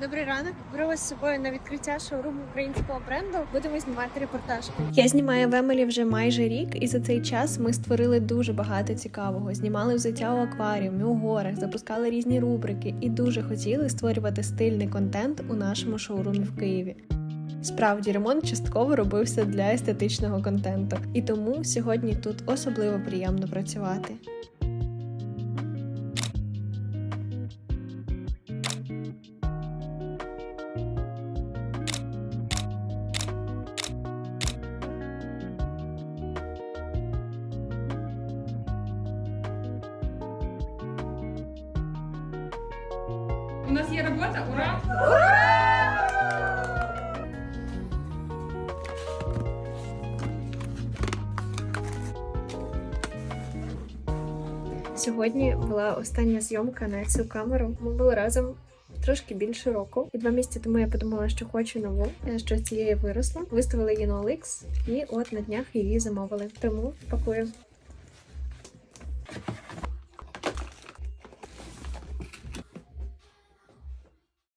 Добрий ранок. Беру вас з собою на відкриття шоуруму українського бренду. Будемо знімати репортаж. Я знімаю в Емелі вже майже рік, і за цей час ми створили дуже багато цікавого. Знімали взуття у акваріумі, у горах, запускали різні рубрики і дуже хотіли створювати стильний контент у нашому шоурумі в Києві. Справді, ремонт частково робився для естетичного контенту, і тому сьогодні тут особливо приємно працювати. У нас є робота, ура! Сьогодні була остання зйомка на цю камеру. Ми були разом. Трошки більше року, і два місяці тому я подумала, що хочу нову, е, що цієї виросла. Виставили її на OLX, і от на днях її замовили. Тому пакую.